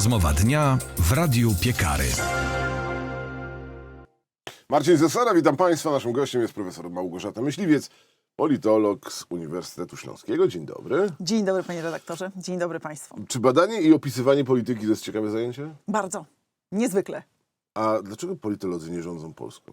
Rozmowa dnia w Radiu Piekary. Marcin Zesara, witam Państwa. Naszym gościem jest profesor Małgorzata Myśliwiec, politolog z Uniwersytetu Śląskiego. Dzień dobry. Dzień dobry, panie redaktorze. Dzień dobry państwu. Czy badanie i opisywanie polityki to jest ciekawe zajęcie? Bardzo. Niezwykle. A dlaczego politolodzy nie rządzą Polską?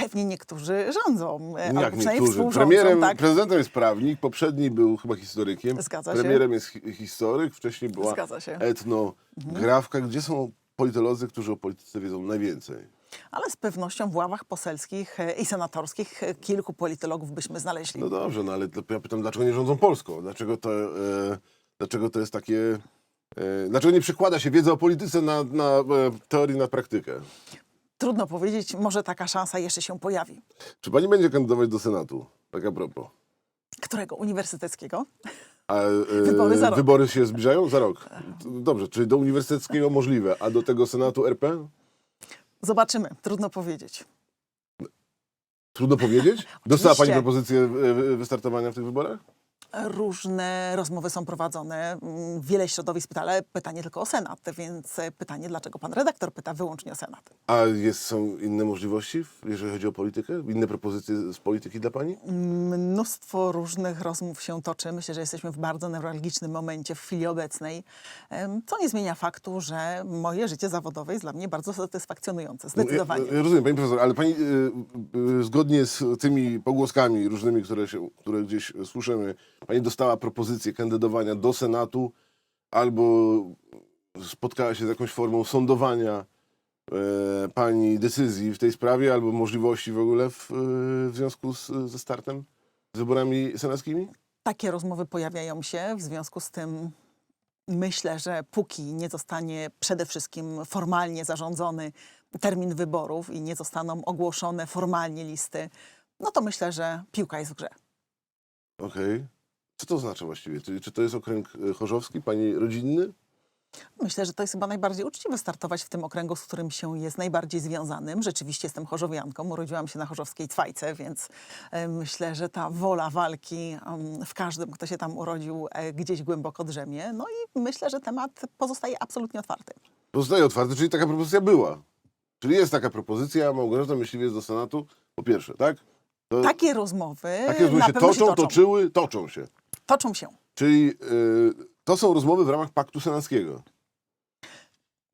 Pewnie niektórzy rządzą. e, albo Jak przynajmniej niektórzy. współrządzą, Premierem, tak? prezydentem jest prawnik, poprzedni był chyba historykiem. Zgadza się. Premierem jest hi- historyk, wcześniej była Zgadza się. etnografka. Gdzie są politolodzy, którzy o polityce wiedzą najwięcej? Ale z pewnością w ławach poselskich e, i senatorskich e, kilku politologów byśmy znaleźli. No dobrze, no ale to ja pytam, dlaczego nie rządzą Polską? Dlaczego to, e, dlaczego to jest takie... E, dlaczego nie przekłada się wiedza o polityce na, na e, teorię, na praktykę? Trudno powiedzieć, może taka szansa jeszcze się pojawi. Czy pani będzie kandydować do Senatu? Tak a propos. Którego? Uniwersyteckiego? A, e, Wybory za rok. wybory się zbliżają? Za rok. Dobrze, czyli do uniwersyteckiego możliwe, a do tego Senatu RP? Zobaczymy. Trudno powiedzieć. Trudno powiedzieć? Dostała pani Oczywiście. propozycję e, wystartowania w tych wyborach? Różne rozmowy są prowadzone, mm, wiele środowisk pyta, ale pytanie tylko o Senat, więc e, pytanie, dlaczego pan redaktor pyta wyłącznie o Senat? A jest, są inne możliwości, jeżeli chodzi o politykę? Inne propozycje z polityki dla pani? Mnóstwo różnych rozmów się toczy. Myślę, że jesteśmy w bardzo newralgicznym momencie w chwili obecnej, co nie zmienia faktu, że moje życie zawodowe jest dla mnie bardzo satysfakcjonujące, zdecydowanie. Ja, ja rozumiem, pani profesor, ale pani y, y, zgodnie z tymi pogłoskami różnymi, które, się, które gdzieś słyszymy, pani dostała propozycję kandydowania do Senatu albo spotkała się z jakąś formą sądowania e, pani decyzji w tej sprawie albo możliwości w ogóle w, e, w związku z, ze startem, z wyborami senackimi? Takie rozmowy pojawiają się, w związku z tym myślę, że póki nie zostanie przede wszystkim formalnie zarządzony termin wyborów i nie zostaną ogłoszone formalnie listy, no to myślę, że piłka jest w grze. Okej. Co to oznacza właściwie? Czy, czy to jest okręg e, chorzowski, pani rodzinny? Myślę, że to jest chyba najbardziej uczciwe startować w tym okręgu, z którym się jest najbardziej związanym. Rzeczywiście jestem chorzowianką, urodziłam się na chorzowskiej Cwajce, więc e, myślę, że ta wola walki w każdym, kto się tam urodził, e, gdzieś głęboko drzemie. No i myślę, że temat pozostaje absolutnie otwarty. Pozostaje otwarty, czyli taka propozycja była. Czyli jest taka propozycja, Małgorzata Myśliwiec do Senatu, po pierwsze, tak? To, Takie rozmowy takie rozmowy się toczą, się toczą. toczyły, toczą się. Toczą się. Czyli y, to są rozmowy w ramach Paktu Senackiego.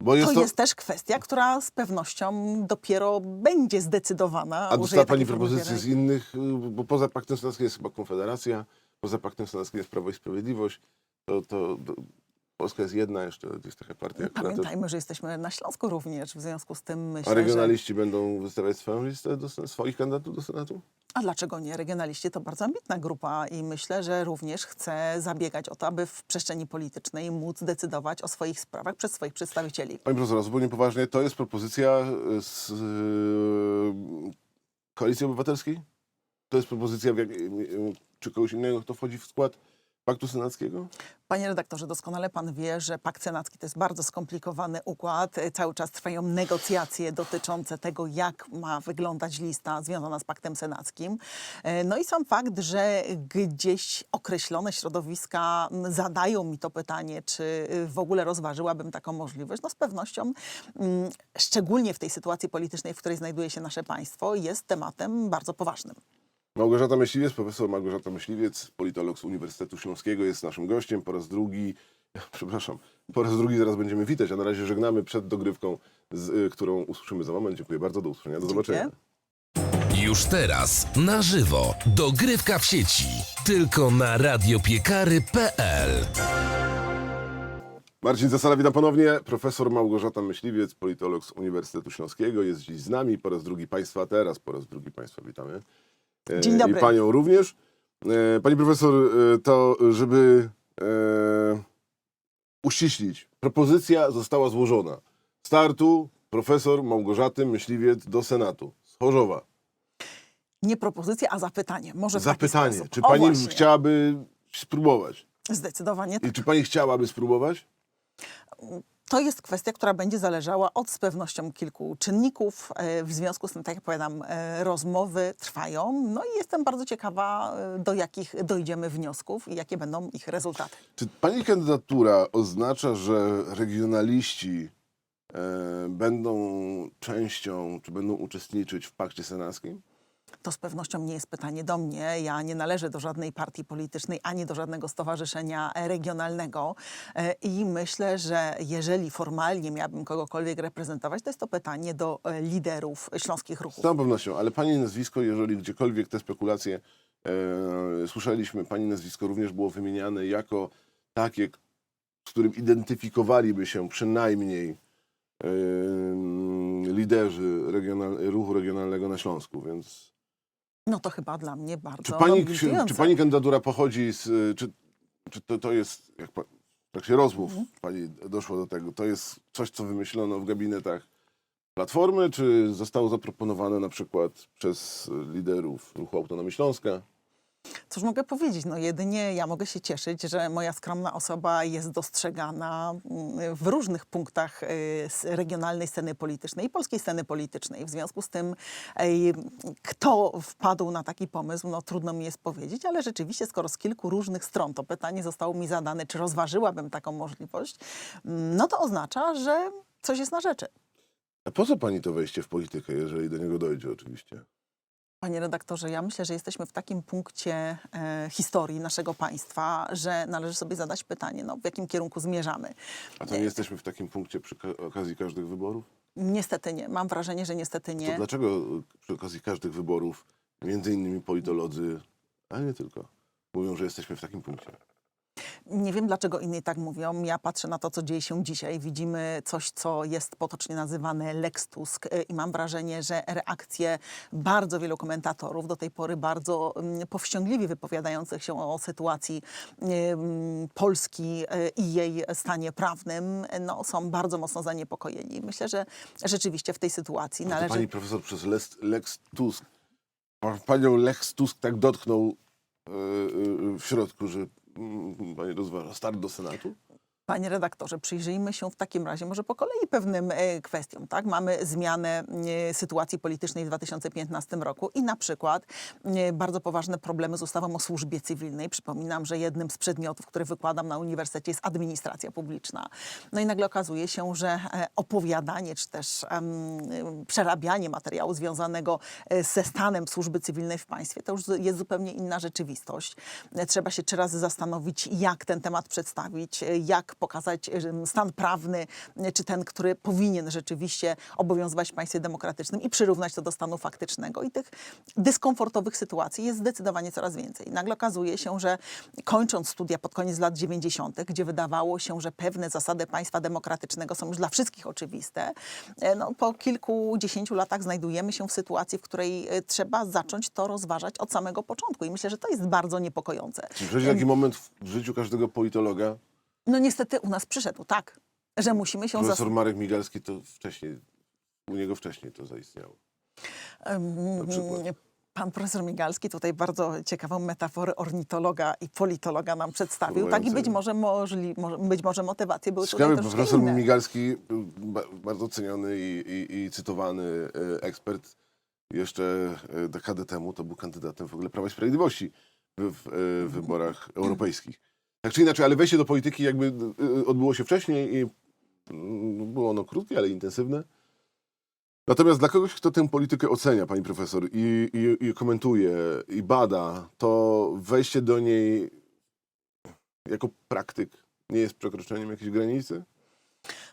Bo jest To to... jest też kwestia, która z pewnością dopiero będzie zdecydowana. A dostała pani propozycje z innych, y, bo poza Paktem Senackim jest chyba Konfederacja, poza Paktem Senackim jest Prawo i Sprawiedliwość. To, to, to Polska jest jedna jeszcze, jest taka partia, też... Pamiętajmy, że jesteśmy na Śląsku również, w związku z tym myślę, A że... regionaliści będą wystawiać swoją listę do, swoich kandydatów do Senatu? A dlaczego nie? Regionaliści to bardzo ambitna grupa i myślę, że również chce zabiegać o to, aby w przestrzeni politycznej móc decydować o swoich sprawach przez swoich przedstawicieli. Pani profesor, zupełnie poważnie, to jest propozycja y, z y, Koalicji Obywatelskiej? To jest propozycja, jak, y, czy kogoś innego, kto wchodzi w skład Paktu Senackiego? Panie redaktorze, doskonale pan wie, że Pakt Senacki to jest bardzo skomplikowany układ. E, Cały czas trwają negocjacje dotyczące tego, jak ma wyglądać lista związana z Paktem Senackim. E, No i sam fakt, że gdzieś określone środowiska zadają mi to pytanie, czy y, w ogóle rozważyłabym taką możliwość, no z pewnością, szczególnie w tej sytuacji politycznej, w której znajduje się nasze państwo, jest tematem bardzo poważnym. Małgorzata Myśliwiec, profesor Małgorzata Myśliwiec, politolog z Uniwersytetu Śląskiego jest naszym gościem po raz drugi, przepraszam, po raz drugi zaraz będziemy witać, a na razie żegnamy przed dogrywką, z, y, którą usłyszymy za moment. Dziękuję bardzo, do usłyszenia, do Dziękuję. zobaczenia. Już teraz na żywo dogrywka w sieci. Tylko na radiopiekary.pl Marcin Zasala, witam ponownie. Profesor Małgorzata Myśliwiec, politolog z Uniwersytetu Śląskiego jest dziś z nami. Po raz drugi Państwa teraz, po raz drugi Państwa witamy. E, Dzień dobry. I Panią również. E, Pani profesor, e, to żeby uściślić, propozycja została złożona. Startu profesor Małgorzaty Myśliwiec do Senatu z Chorzowa. Nie propozycja, a zapytanie. Może Zapytanie, sposób. czy Pani właśnie. chciałaby spróbować? Zdecydowanie tak. I czy Pani chciałaby spróbować? To jest kwestia, która będzie zależała od z pewnością kilku czynników. E, W związku z tym, tak jak powiadam, e, rozmowy trwają. No i jestem bardzo ciekawa, e, do jakich dojdziemy wniosków i jakie będą ich rezultaty. Czy pani kandydatura oznacza, że regionaliści będą częścią, czy będą uczestniczyć w pakcie senackim? To z pewnością nie jest pytanie do mnie. Ja nie należę do żadnej partii politycznej ani do żadnego stowarzyszenia regionalnego. E, I myślę, że jeżeli formalnie miałabym kogokolwiek reprezentować, to jest to pytanie do e, liderów śląskich Z ruchów. całą pewnością, ale pani nazwisko, jeżeli gdziekolwiek te spekulacje e, słyszeliśmy, pani nazwisko również było wymieniane jako takie, z którym identyfikowaliby się przynajmniej e, liderzy regional, ruchu regionalnego na Śląsku, więc No to chyba dla mnie bardzo czy pani, czy, czy pani kandydatura pochodzi z, czy, czy to, to jest, jak pa, w trakcie rozmów pani doszło do tego, to jest coś, co wymyślono w gabinetach Platformy, czy zostało zaproponowane na przykład przez liderów Ruchu Autonomii Śląska? Cóż mogę powiedzieć? No jedynie ja mogę się cieszyć, że moja skromna osoba jest dostrzegana mm, w różnych punktach y, regionalnej sceny politycznej i polskiej sceny politycznej. W związku z tym, kto wpadł na taki pomysł, no trudno mi jest powiedzieć, ale rzeczywiście, skoro z kilku różnych stron to pytanie zostało mi zadane, czy rozważyłabym taką możliwość, mm, no to oznacza, że coś jest na rzeczy. A po co pani to wejście w politykę, jeżeli do niego dojdzie oczywiście? Panie redaktorze, ja myślę, że jesteśmy w takim punkcie e, historii naszego państwa, że należy sobie zadać pytanie, no, w jakim kierunku zmierzamy. A to nie jesteśmy w takim punkcie przy ka- okazji każdych wyborów? Niestety nie. Mam wrażenie, że niestety To nie. dlaczego y, przy okazji każdych wyborów, między innymi politolodzy, ale nie tylko, mówią, że jesteśmy w takim punkcie? Nie wiem, dlaczego inni tak mówią. Ja patrzę na to, co dzieje się dzisiaj. Widzimy coś, co jest potocznie nazywane Lex Tusk e, i mam wrażenie, że reakcje bardzo wielu komentatorów, do tej pory bardzo mm, powściągliwie wypowiadających się o sytuacji Polski e, i jej stanie prawnym, no, są bardzo mocno zaniepokojeni. Myślę, że rzeczywiście w tej sytuacji należy... pani profesor przez Lex, Lex Tusk, pa- panią Lex Tusk tak dotknął y, y, w środku, że mm, pani rozważa start do Senatu? Panie redaktorze, przyjrzyjmy się w takim razie może po kolei pewnym e, kwestiom. Tak? Mamy zmianę e, sytuacji politycznej w 2015 roku i na przykład e, bardzo poważne problemy z ustawą o służbie cywilnej. Przypominam, że jednym z przedmiotów, które wykładam na uniwersytecie jest administracja publiczna. No i nagle okazuje się, że opowiadanie czy też przerabianie materiału związanego ze stanem służby cywilnej w państwie to już jest zupełnie inna rzeczywistość. Trzeba się trzy razy zastanowić, jak ten temat przedstawić, jak pokazać stan prawny, czy ten, który powinien rzeczywiście obowiązywać w państwie demokratycznym i przyrównać to do stanu faktycznego. I tych dyskomfortowych sytuacji jest zdecydowanie coraz więcej. Nagle okazuje się, że kończąc studia pod koniec lat 90., gdzie wydawało się, że pewne zasady państwa demokratycznego są już dla wszystkich oczywiste, e, no, po kilkudziesięciu latach znajdujemy się w sytuacji, w której e, trzeba zacząć to rozważać od samego początku. I myślę, że to jest bardzo niepokojące. Czy przychodzi taki moment w życiu każdego politologa? No niestety u nas przyszedł, tak, że musimy się Profesor zastanowić. Marek Migalski to wcześniej, u niego wcześniej to zaistniało. Em, Na przykład. Pan profesor Migalski tutaj bardzo ciekawą metaforę ornitologa i politologa nam przedstawił. Tak i być może, możli, być może motywacje były tutaj Ciekawy, troszkę profesor inne. Migalski, ba- bardzo ceniony i, i, i cytowany e, ekspert, jeszcze e, dekadę temu to był kandydatem w ogóle Prawa i Sprawiedliwości w, w e, wyborach europejskich. Tak czy inaczej, ale wejście do polityki jakby e, odbyło się wcześniej i mm, było ono krótkie, ale intensywne. Natomiast dla kogoś, kto tę politykę ocenia, pani profesor, i, i, i komentuje, i bada, to wejście do niej jako praktyk nie jest przekroczeniem jakiejś granicy?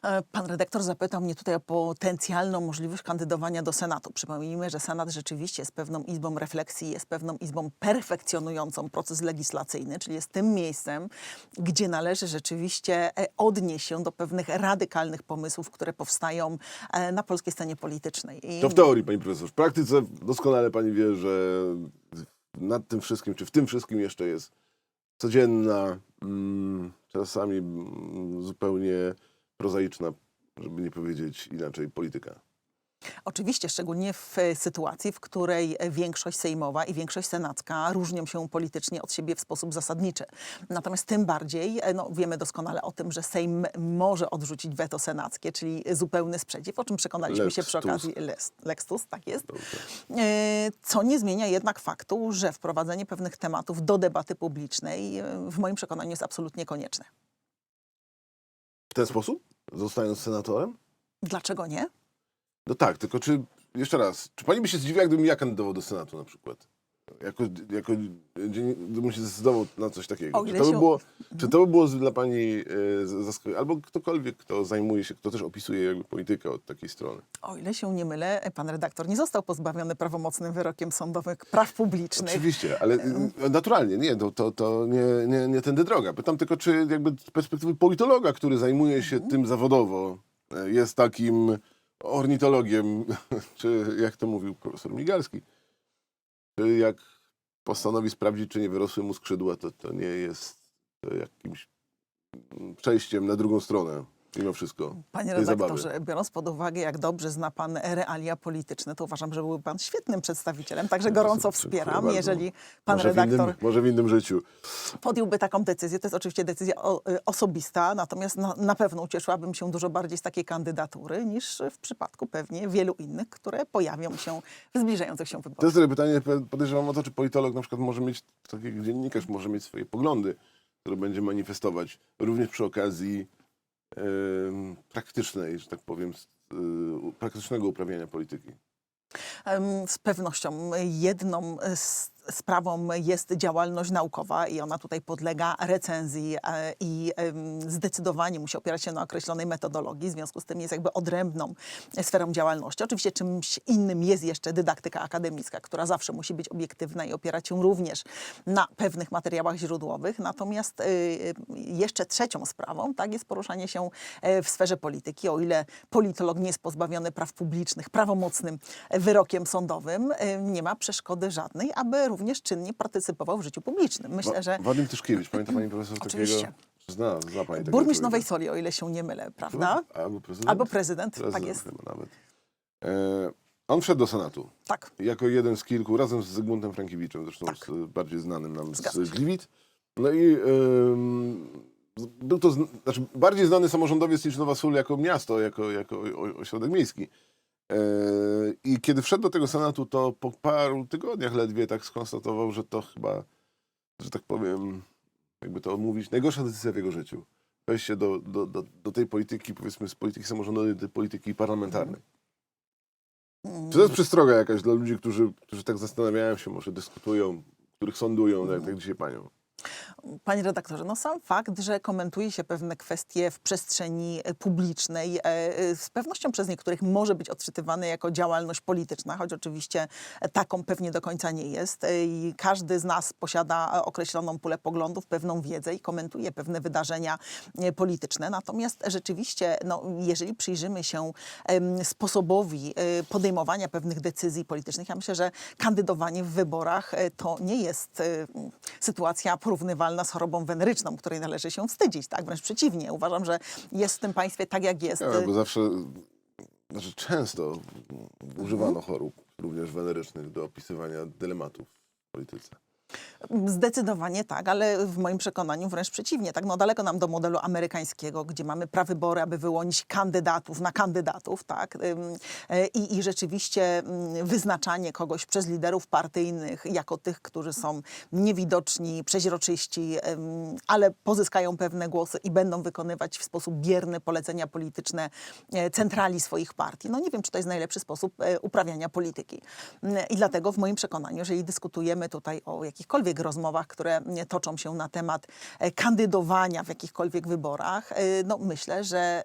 E, Pan redaktor zapytał mnie tutaj o potencjalną możliwość kandydowania do Senatu. Przypomnijmy, że Senat rzeczywiście jest pewną izbą refleksji, jest pewną izbą perfekcjonującą proces legislacyjny, czyli jest tym miejscem, gdzie należy rzeczywiście e, odnieść się do pewnych radykalnych pomysłów, które powstają e, na polskiej scenie politycznej. I To w teorii, pani profesor. W praktyce doskonale pani wie, że nad tym wszystkim, czy w tym wszystkim jeszcze jest codzienna, mm, czasami mm, zupełnie prozaiczna, żeby nie powiedzieć inaczej, polityka. Oczywiście, szczególnie w e, sytuacji, w której e, większość sejmowa i większość senacka różnią się politycznie od siebie w sposób zasadniczy. Natomiast tym bardziej e, no, wiemy doskonale o tym, że Sejm może odrzucić weto senackie, czyli zupełny sprzeciw, o czym przekonaliśmy Lex się przy okazji Tusk. Lex, Lex Tusk, tak jest. Co nie zmienia jednak faktu, że wprowadzenie pewnych tematów do debaty publicznej w moim przekonaniu jest absolutnie konieczne. W ten sposób? Zostając senatorem? Dlaczego nie? No tak, tylko czy, jeszcze raz, czy pani by się zdziwiła, gdybym ja kandydował do Senatu na przykład? Jako, jako gdybym się zdecydował na coś takiego. O Czy to by było, czy to by było dla pani e, zaskakujące? Albo ktokolwiek, kto zajmuje się, kto też opisuje jakby politykę od takiej strony. O ile się nie mylę, pan redaktor nie został pozbawiony prawomocnym wyrokiem sądowym praw publicznych. Oczywiście, ale y, naturalnie, nie, to, to, to nie, nie, nie tędy droga. Pytam tylko, czy jakby z perspektywy politologa, który zajmuje się tym zawodowo, e, jest takim ornitologiem, czy jak to mówił profesor Migalski, jak postanowi sprawdzić, czy nie wyrosły mu skrzydła, to, to nie jest jakimś mm, przejściem na drugą stronę, mimo wszystko. Panie redaktorze, biorąc pod uwagę, jak dobrze zna pan realia polityczne, to uważam, że byłby pan świetnym przedstawicielem. Także gorąco wspieram. Jeżeli pan może, w redaktor innym, może w innym życiu. podjąłby taką decyzję, to jest oczywiście decyzja y, osobista, natomiast na, na pewno ucieszyłabym się dużo bardziej z takiej kandydatury niż w przypadku pewnie wielu innych, które pojawią się w zbliżających się To wyborach. jest sobie pytanie, podejrzewam o to, czy politolog na przykład może mieć, tak jak dziennikarz może mieć swoje poglądy, które będzie manifestować również przy okazji praktycznej, że tak powiem, y, praktycznego uprawiania polityki. Z pewnością jedną z sprawą jest działalność naukowa i ona tutaj podlega recenzji e, i zdecydowanie musi opierać się na określonej metodologii, w związku z tym jest jakby odrębną sferą działalności. Oczywiście czymś innym jest jeszcze dydaktyka akademicka, która zawsze musi być obiektywna i opierać się również na pewnych materiałach źródłowych. Natomiast y, y, jeszcze trzecią sprawą tak, jest poruszanie się e, w sferze polityki. O ile politolog nie jest pozbawiony praw publicznych prawomocnym wyrokiem sądowym, y, nie ma przeszkody żadnej, aby również czynnie partycypował w życiu publicznym. Myślę, że Wadim Tyszkiewicz, pamięta pani profesor Oczywiście. takiego? Zna, zna pani burmistrz. Nowej Soli, o ile się nie mylę, prawda? Albo prezydent? Albo prezydent, prezydent tak jest. chyba nawet. E, on wszedł do Senatu. Tak. jako jeden z kilku, razem z Zygmuntem Frankiewiczem, zresztą Tak. z, bardziej znanym nam Zgadza z się. Gliwic. No i był to zn- znaczy bardziej znany samorządowiec niż Nowa Sól jako miasto, jako, jako ośrodek miejski. E, I kiedy wszedł do tego Senatu, to po paru tygodniach ledwie tak skonstatował, że to chyba, że tak powiem, jakby to mówić, najgorsza decyzja w jego życiu. Wejście do, do, do, do tej polityki, powiedzmy, z polityki samorządowej do polityki parlamentarnej. Czy to jest przestroga jakaś dla ludzi, którzy, którzy tak zastanawiają się, może dyskutują, których sądują, tak, tak dzisiaj panią? Panie redaktorze, no sam fakt, że komentuje się pewne kwestie w przestrzeni e, publicznej, e, e, z pewnością przez niektórych może być odczytywany jako działalność polityczna, choć oczywiście taką pewnie do końca nie jest. I każdy z nas posiada określoną pulę poglądów, pewną wiedzę i komentuje pewne wydarzenia polityczne. Natomiast rzeczywiście, no, jeżeli przyjrzymy się sposobowi podejmowania pewnych decyzji politycznych, ja myślę, że kandydowanie w wyborach to nie jest sytuacja porównywalna z chorobą weneryczną, której należy się wstydzić. Tak? Wręcz przeciwnie. Uważam, że jest w tym państwie tak, jak jest. Ja, bo zawsze, znaczy często używano chorób, również wenerycznych, do opisywania dylematów w polityce. Zdecydowanie tak, ale w moim przekonaniu wręcz przeciwnie. Tak, no daleko nam do modelu amerykańskiego, gdzie mamy prawybory, aby wyłonić kandydatów na kandydatów, tak? E, I, I rzeczywiście mm, wyznaczanie kogoś przez liderów partyjnych jako tych, którzy są niewidoczni, przeźroczyści, ale pozyskają pewne głosy i będą wykonywać w sposób bierny polecenia polityczne e, centrali swoich partii. No nie wiem, czy to jest najlepszy sposób e, uprawiania polityki. I dlatego w moim przekonaniu, jeżeli dyskutujemy tutaj o jakichkolwiek rozmowach, które mm, toczą się na temat e, kandydowania w jakichkolwiek wyborach, e, no myślę, że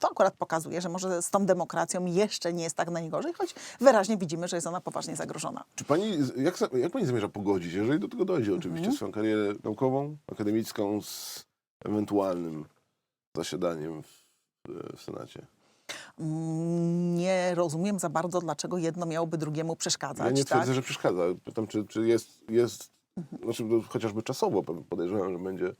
to akurat pokazuje, że może z tą demokracją jeszcze nie jest tak najgorzej, choć wyraźnie widzimy, że jest ona poważnie zagrożona. Czy pani, jak, jak pani zamierza pogodzić, jeżeli do tego dojdzie oczywiście, swoją karierę naukową, akademicką z ewentualnym zasiadaniem w, w Senacie? Nie rozumiem za bardzo, dlaczego jedno miałoby drugiemu przeszkadzać. Ja nie tak? twierdzę, że przeszkadza. Pytam, czy, czy jest, jest znaczy, no, chociażby czasowo podejrzewam, że będzie,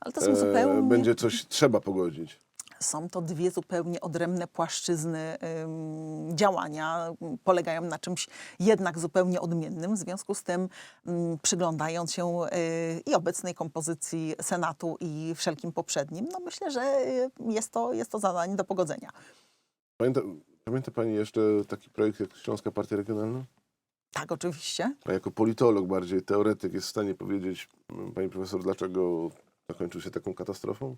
Ale to są e, zupełnie... będzie coś trzeba pogodzić. Są to dwie zupełnie odrębne płaszczyzny ym, działania, polegają na czymś jednak zupełnie odmiennym. W związku z tym, ym, przyglądając się y, i obecnej kompozycji Senatu, i wszelkim poprzednim, no myślę, że y, jest to, jest to zadanie do pogodzenia. Pamięta, pamięta pani jeszcze taki projekt jak Śląska Partia Regionalna? Tak, oczywiście. A jako politolog, bardziej teoretyk, jest w stanie powiedzieć, m, pani profesor, dlaczego zakończył się taką katastrofą?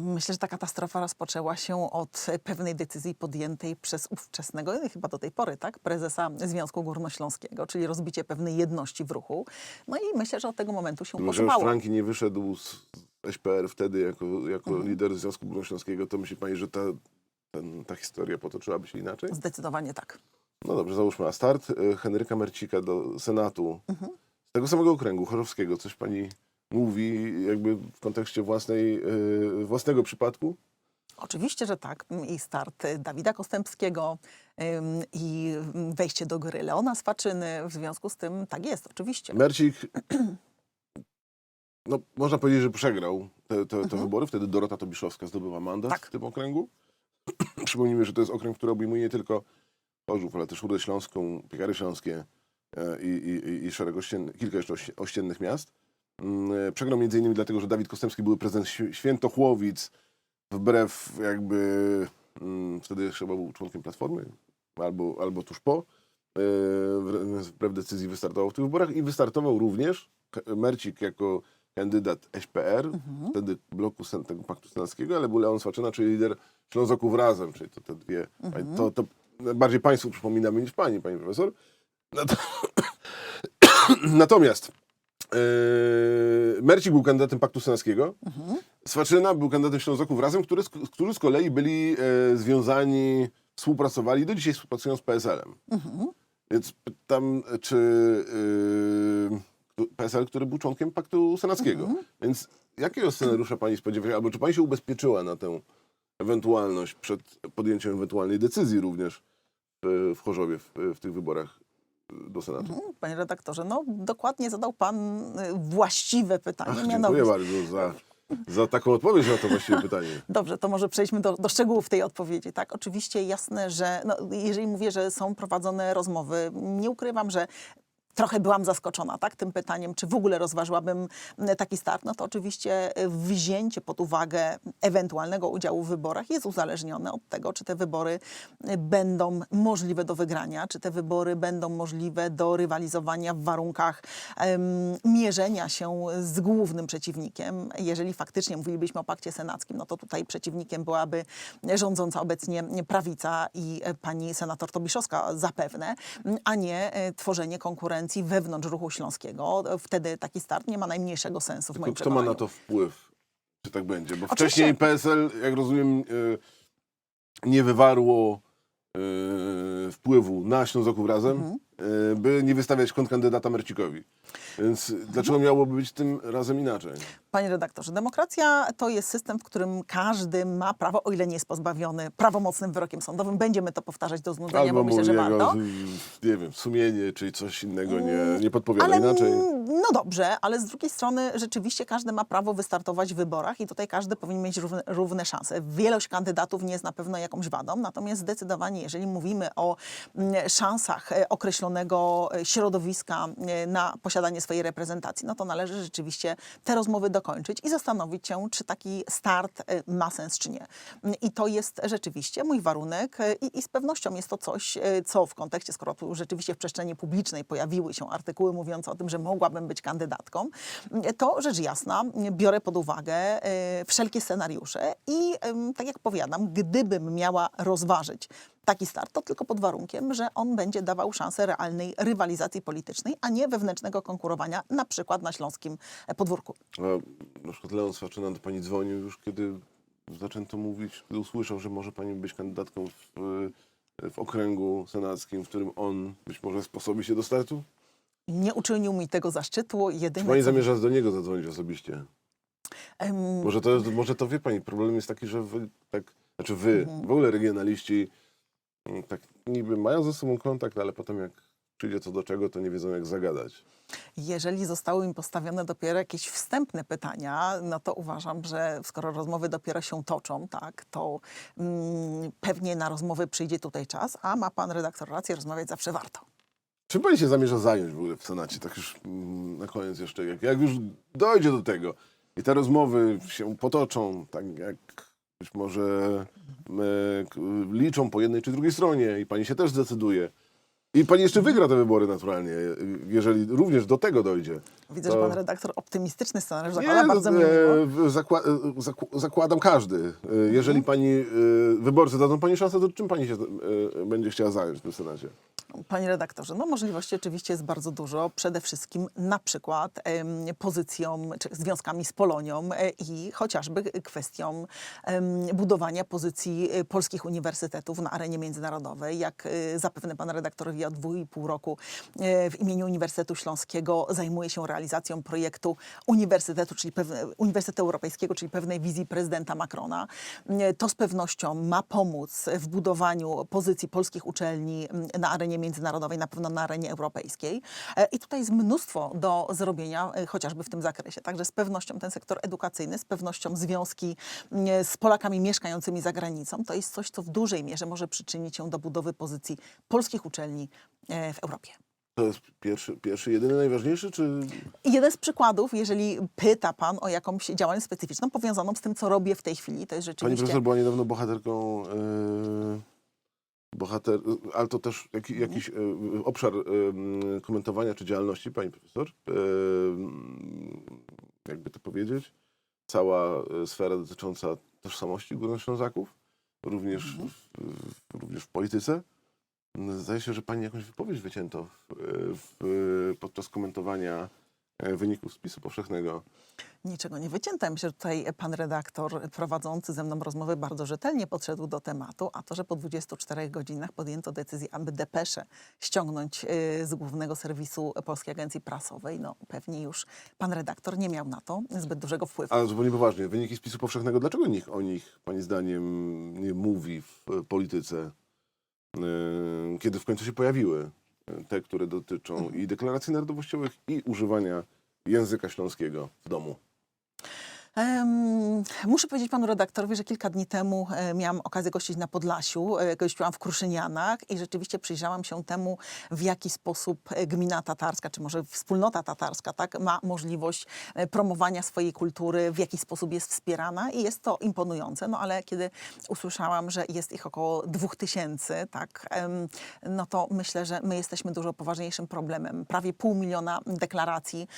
Myślę, że ta katastrofa rozpoczęła się od pewnej decyzji podjętej przez ówczesnego, no chyba do tej pory, tak, prezesa Związku Górnośląskiego, czyli rozbicie pewnej jedności w ruchu. No i myślę, że od tego momentu się Może posuwało. Franki nie wyszedł z SPR wtedy jako, jako Mhm. lider Związku Górnośląskiego, to myśli pani, że ta, ten, ta historia potoczyłaby się inaczej? Zdecydowanie tak. No dobrze, załóżmy, a start y, Henryka Mercika do Senatu Mhm. z tego samego okręgu chorzowskiego, coś pani mówi jakby w kontekście własnej, y, własnego przypadku? Oczywiście, że tak. I start Dawida Kostępskiego i wejście do gry Leona Swaczyny. W związku z tym tak jest, oczywiście. Mercik, no można powiedzieć, że przegrał te, te, te wybory. Wtedy Dorota Tobiszowska zdobyła mandat Mhm. Tak. w tym okręgu. Przypomnijmy, że to jest okręg, który obejmuje nie tylko Chorzów, ale też Rudę Śląską, Piekary Śląskie e, i, i, i- szereg kilka jeszcze ości- ościennych miast. Mm, e, Przegrał między innymi dlatego, że Dawid Kostępski był prezydent Świ- Świętochłowic, wbrew jakby, mm, wtedy jeszcze był członkiem Platformy, albo, albo tuż po, e, wbrew decyzji wystartował w tych wyborach i wystartował również Mercik jako kandydat SPR, Mhm. wtedy bloku sen, tego paktu senackiego, ale był Leon Swaczyna, czyli lider Ślązoków Razem, czyli to te dwie, Mhm. to, to bardziej Państwu przypominamy niż Pani, Pani Profesor. Nato- Natomiast yy, Mercik był kandydatem paktu senackiego, Mhm. Swaczyna był kandydatem Ślązoków Razem, który, którzy z kolei byli e, związani, współpracowali, do dzisiaj współpracują z PSL-em. Mhm. Więc pytam, czy yy, PSL, który był członkiem paktu senackiego. Mhm. Więc jakiego scenariusza pani spodziewa się, albo czy pani się ubezpieczyła na tę ewentualność przed podjęciem ewentualnej decyzji również w, w Chorzowie w, w tych wyborach do Senatu? Mhm. Panie redaktorze, no dokładnie zadał pan y, właściwe pytanie. Ach, dziękuję mianowicie- bardzo za, za taką odpowiedź na to właściwe pytanie. Dobrze, to może przejdźmy do, do szczegółów tej odpowiedzi. Tak, oczywiście jasne, że no, jeżeli mówię, że są prowadzone rozmowy, nie ukrywam, że trochę byłam zaskoczona tak, tym pytaniem, czy w ogóle rozważyłabym taki start. No to oczywiście e, wzięcie pod uwagę ewentualnego udziału w wyborach jest uzależnione od tego, czy te wybory e, będą możliwe do wygrania, czy te wybory będą możliwe do rywalizowania w warunkach mierzenia się z głównym przeciwnikiem. Jeżeli faktycznie mówilibyśmy o pakcie senackim, no to tutaj przeciwnikiem byłaby rządząca obecnie prawica i e, pani senator Tobiszowska zapewne, a nie tworzenie konkurencji wewnątrz ruchu śląskiego. Wtedy taki start nie ma najmniejszego sensu w moim Tylko kto ma na przekonaniu. to wpływ, czy tak będzie? Bo Oczywiście. wcześniej PSL, jak rozumiem, y, nie wywarło y, wpływu na Ślązoków Razem, Mhm. Y, by nie wystawiać kontrkandydata Mercikowi. Więc dlaczego miałoby być tym razem inaczej? Panie redaktorze, demokracja to jest system, w którym każdy ma prawo, o ile nie jest pozbawiony prawomocnym wyrokiem sądowym. Będziemy to powtarzać do znudzenia, bo myślę, że jego, warto. nie wiem, sumienie, czy coś innego nie, nie podpowiada Ale inaczej. mm, no dobrze, ale z drugiej strony rzeczywiście każdy ma prawo wystartować w wyborach i tutaj każdy powinien mieć równe, równe szanse. Wielość kandydatów nie jest na pewno jakąś wadą, natomiast zdecydowanie, jeżeli mówimy o mm, szansach e, określonego e, środowiska e, na posiadanie swojej reprezentacji, no to należy rzeczywiście te rozmowy dokończyć i zastanowić się, czy taki start e, ma sens, czy nie. I to jest rzeczywiście mój warunek i, i z pewnością jest to coś, co w kontekście, skoro tu rzeczywiście w przestrzeni publicznej pojawiły się artykuły mówiące o tym, że mogłabym być kandydatką, to rzecz jasna biorę pod uwagę wszelkie scenariusze i tak jak powiadam, gdybym miała rozważyć taki start, to tylko pod warunkiem, że on będzie dawał szansę realnej rywalizacji politycznej, a nie wewnętrznego konkurowania, na przykład na śląskim e, podwórku. A na przykład Leon Swaczyna do pani dzwonił już, kiedy zaczęto mówić, kiedy usłyszał, że może pani być kandydatką w, w okręgu senackim, w którym on być może sposobi się do startu? Nie uczynił mi tego zaszczytu, Czy jedynie... pani co- zamierza do niego zadzwonić osobiście? Em, Może to, może to wie pani, problem jest taki, że wy, tak, znaczy wy, Mhm. w ogóle regionaliści, tak niby mają ze sobą kontakt, ale potem jak przyjdzie co do czego, to nie wiedzą jak zagadać. Jeżeli zostały mi postawione dopiero jakieś wstępne pytania, no to uważam, że skoro rozmowy dopiero się toczą, tak, to mm, pewnie na rozmowy przyjdzie tutaj czas, a ma pan redaktor rację, rozmawiać zawsze warto. Czym pani się zamierza zająć w ogóle w Senacie? Tak już mm, na koniec jeszcze, jak, jak już dojdzie do tego i te rozmowy się potoczą, tak jak być może e, liczą po jednej czy drugiej stronie i pani się też zdecyduje. I pani jeszcze wygra te wybory naturalnie, jeżeli również do tego dojdzie. Widzę, To- że pan redaktor optymistyczny scenariusz zakłada, bardzo mi e, miło. zakła, e, zakł- zakładam każdy. E, Jeżeli pani e, wyborcy dadzą pani szansę, to czym pani się będzie chciała zająć w tym Senacie? Panie redaktorze, no możliwości oczywiście jest bardzo dużo. Przede wszystkim na przykład pozycją, czy związkami z Polonią e, i chociażby kwestią budowania pozycji e, polskich uniwersytetów na arenie międzynarodowej. Jak e, zapewne pan redaktor wie, od dwóch i pół roku w imieniu Uniwersytetu Śląskiego zajmuje się realizacją projektu Uniwersytetu, czyli pewne, Uniwersytetu Europejskiego, czyli pewnej wizji prezydenta Macrona. To z pewnością ma pomóc w budowaniu pozycji polskich uczelni na arenie międzynarodowej, na pewno na arenie europejskiej. E, I tutaj jest mnóstwo do zrobienia, e, chociażby w tym zakresie. Także z pewnością ten sektor edukacyjny, z pewnością związki m, z Polakami mieszkającymi za granicą, to jest coś, co w dużej mierze może przyczynić się do budowy pozycji polskich uczelni e, w Europie. To jest pierwszy, pierwszy jedyny, najważniejszy, czy jeden z przykładów, jeżeli pyta pan o jakąś działalność specyficzną powiązaną z tym, co robię w tej chwili, to jest Pani rzeczywiście... profesor była niedawno bohaterką. e, bohater, ale to też Mhm. jakiś e, obszar e, m, komentowania czy działalności, pani profesor. E, m, jakby to powiedzieć, cała e, sfera dotycząca tożsamości Górnoślązaków, również, Mhm. w, w, również w polityce. Zdaje się, że pani jakąś wypowiedź wycięto w, w, podczas komentowania wyników spisu powszechnego. Niczego nie wycięte. Myślę, że tutaj pan redaktor prowadzący ze mną rozmowę bardzo rzetelnie podszedł do tematu, a to, że po 24 godzinach podjęto decyzję, aby depeszę ściągnąć y, z głównego serwisu Polskiej Agencji Prasowej, no pewnie już pan redaktor nie miał na to zbyt dużego wpływu. Ale zupełnie poważnie, wyniki spisu powszechnego, dlaczego nikt o nich, pani zdaniem, nie mówi w e, polityce, e, kiedy w końcu się pojawiły e, te, które dotyczą i deklaracji narodowościowych, i używania języka śląskiego w domu? Muszę powiedzieć panu redaktorowi, że kilka dni temu e, miałam okazję gościć na Podlasiu, e, gościłam w Kruszynianach i rzeczywiście przyjrzałam się temu, w jaki sposób e, gmina tatarska, czy może wspólnota tatarska, tak, ma możliwość promowania swojej kultury, w jaki sposób jest wspierana i jest to imponujące. No ale kiedy usłyszałam, że jest ich około dwóch tysięcy, tak, no to myślę, że my jesteśmy dużo poważniejszym problemem. Prawie pół miliona deklaracji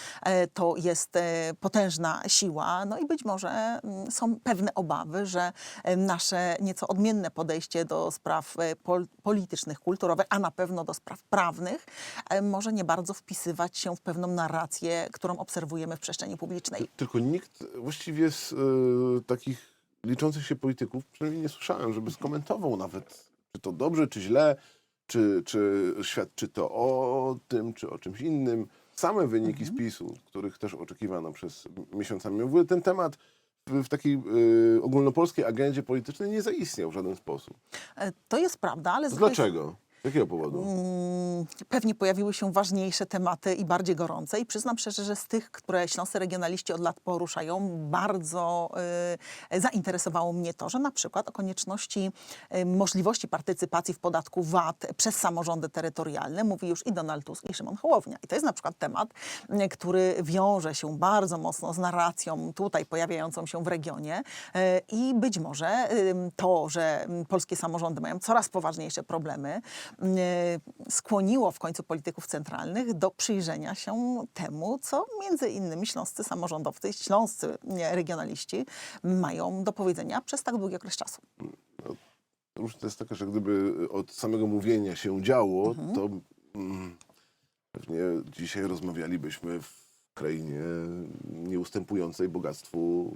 to jest potężna siła. No i być może mm, są pewne obawy, że nasze nieco odmienne podejście do spraw e, pol politycznych, kulturowych, a na pewno do spraw prawnych, e, może nie bardzo wpisywać się w pewną narrację, którą obserwujemy w przestrzeni publicznej. Tylko nikt właściwie z e, takich liczących się polityków, przynajmniej nie słyszałem, żeby skomentował nawet, czy to dobrze, czy źle, czy, czy świadczy to o tym, czy o czymś innym. Same wyniki spisu, których też oczekiwano przez miesiącami. W ogóle ten temat w, takiej e, ogólnopolskiej agendzie politycznej nie zaistniał w żaden sposób. E, To jest prawda, ale z drugiej Dlaczego? Z jakiego powodu? Mm, pewnie pojawiły się ważniejsze tematy i bardziej gorące. I przyznam szczerze, że z tych, które śląscy regionaliści od lat poruszają, bardzo y, zainteresowało mnie to, że na przykład o konieczności y, możliwości partycypacji w podatku VAT przez samorządy terytorialne mówi już i Donald Tusk, i Szymon Hołownia. I to jest na przykład temat, y, który wiąże się bardzo mocno z narracją tutaj pojawiającą się w regionie. Y, I być może y, to, że mm, polskie samorządy mają coraz poważniejsze problemy, skłoniło w końcu polityków centralnych do przyjrzenia się temu, co między innymi śląscy samorządowcy, śląscy nie, regionaliści mają do powiedzenia przez tak długi okres czasu. Różnica jest taka, że gdyby od samego mówienia się działo, to mm, pewnie dzisiaj rozmawialibyśmy w krainie nieustępującej bogactwu,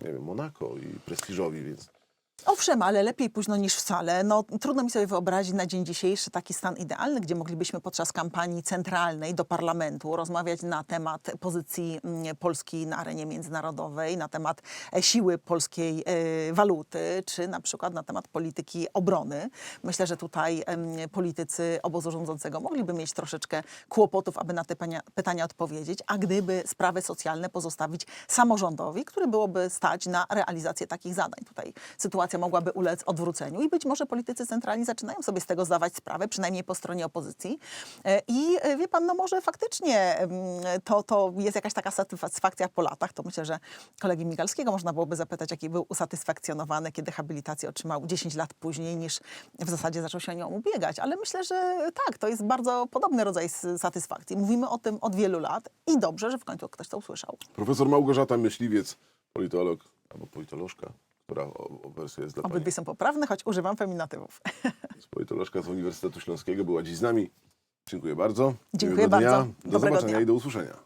y, nie wiem, Monako i prestiżowi, więc Owszem, ale lepiej późno niż wcale. No, trudno mi sobie wyobrazić na dzień dzisiejszy taki stan idealny, gdzie moglibyśmy podczas kampanii centralnej do parlamentu rozmawiać na temat pozycji mm, Polski na arenie międzynarodowej, na temat e, siły polskiej e, waluty, czy na przykład na temat polityki obrony. Myślę, że tutaj politycy obozu rządzącego mogliby mieć troszeczkę kłopotów, aby na te pytania odpowiedzieć, a gdyby sprawy socjalne pozostawić samorządowi, który byłoby stać na realizację takich zadań. Tutaj sytuacja mogłaby ulec odwróceniu i być może politycy centralni zaczynają sobie z tego zdawać sprawę, przynajmniej po stronie opozycji. E, I e, wie pan, no może faktycznie em, to, to jest jakaś taka satysfakcja po latach. To myślę, że kolegi Migalskiego można byłoby zapytać, jaki był usatysfakcjonowany, kiedy habilitację otrzymał 10 lat później, niż w zasadzie zaczął się nią ubiegać. Ale myślę, że tak, to jest bardzo podobny rodzaj satysfakcji. Mówimy o tym od wielu lat i dobrze, że w końcu ktoś to usłyszał. Profesor Małgorzata Myśliwiec, politolog albo politolożka, która wersję jest dla pani. Obydwie są poprawne, choć używam feminatywów. Politolożka z Uniwersytetu Śląskiego była dziś z nami. Dziękuję bardzo. Dziękuję Miłego dnia. bardzo. Do Dobrego zobaczenia dnia. i do usłyszenia.